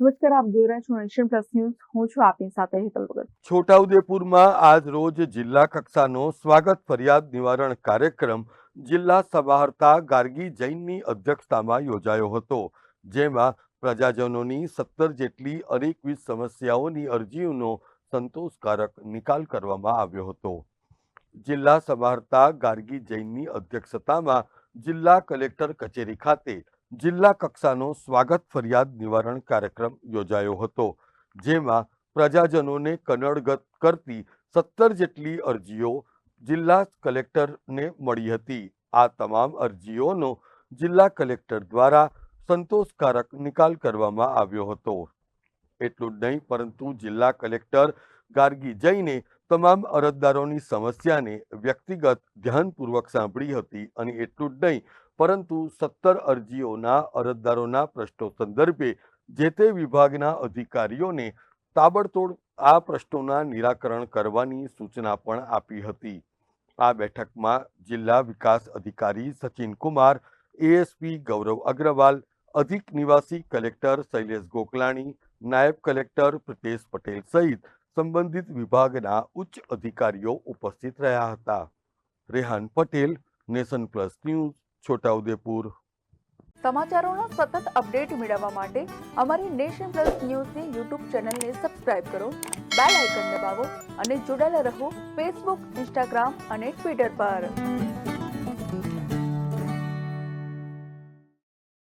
નમસ્કાર, આપ જોઈ રહ્યા છો નેશન પ્લસ ન્યૂઝ હું છું આપની સાથે હેતલ ભગત. છોટાઉદેપુરમાં આજ રોજ જિલ્લા કક્ષાનો સ્વાગત ફરિયાદ નિવારણ કાર્યક્રમ જિલ્લા સમાહર્તા ગાર્ગી જૈનની અધ્યક્ષતામાં યોજાયો હતો, જેમાં પ્રજાજનોની સત્તર જેટલી અનેકવિધ સમસ્યાઓની અરજીઓનો સંતોષકારક નિકાલ કરવામાં આવ્યો હતો. જિલ્લા સમાહર્તા ગાર્ગી જૈનની અધ્યક્ષતામાં જિલ્લા કલેક્ટર કચેરી ખાતે જિલ્લા કક્ષાનો સ્વાગત ફરિયાદ નિવારણ કાર્યક્રમ યોજાયો હતો, જેમાં પ્રજાજનોને કનડગત કરતી સત્તર જેટલી અરજીઓ જિલ્લા કલેક્ટરને મળી હતી. આ તમામ અરજીઓનો જિલ્લા કલેક્ટર દ્વારા સંતોષકારક નિકાલ કરવામાં આવ્યો હતો. એટલું જ નહીં, પરંતુ જિલ્લા કલેક્ટર ગાર્ગી જઈને તમામ અરજદારોની સમસ્યાને વ્યક્તિગત ધ્યાનપૂર્વક સાંભળી હતી અને એટલું જ નહીં, પરંતુ સત્તર અરજીઓના અરજદારોના પ્રશ્નો સંદર્ભે જે તે વિભાગના અધિકારીઓને તાબડતોડ આ પ્રશ્નોના નિરાકરણ કરવાની સૂચના પણ આપી હતી. આ બેઠકમાં જિલ્લા વિકાસ અધિકારી સચિન કુમાર એએસપી ગૌરવ અગ્રવાલ, અધિક નિવાસી કલેક્ટર શૈલેષ ગોકલાણી, નાયબ કલેક્ટર પ્રિતેશ પટેલ સહિત સંબંધિત વિભાગના ઉચ્ચ અધિકારીઓ ઉપસ્થિત રહ્યા હતા. Rehan Patel, nation plus news, Chhotaudepur. સમાચારોના સતત અપડેટ મેળવવા માટે અમારી નેશન પ્લસ ન્યૂઝની યુટ્યુબ ચેનલને સબસ્ક્રાઇબ કરો, બેલ આઇકન દબાવો અને જોડાયેલા રહો ફેસબુક, ઇન્સ્ટાગ્રામ અને ટ્વિટર પર.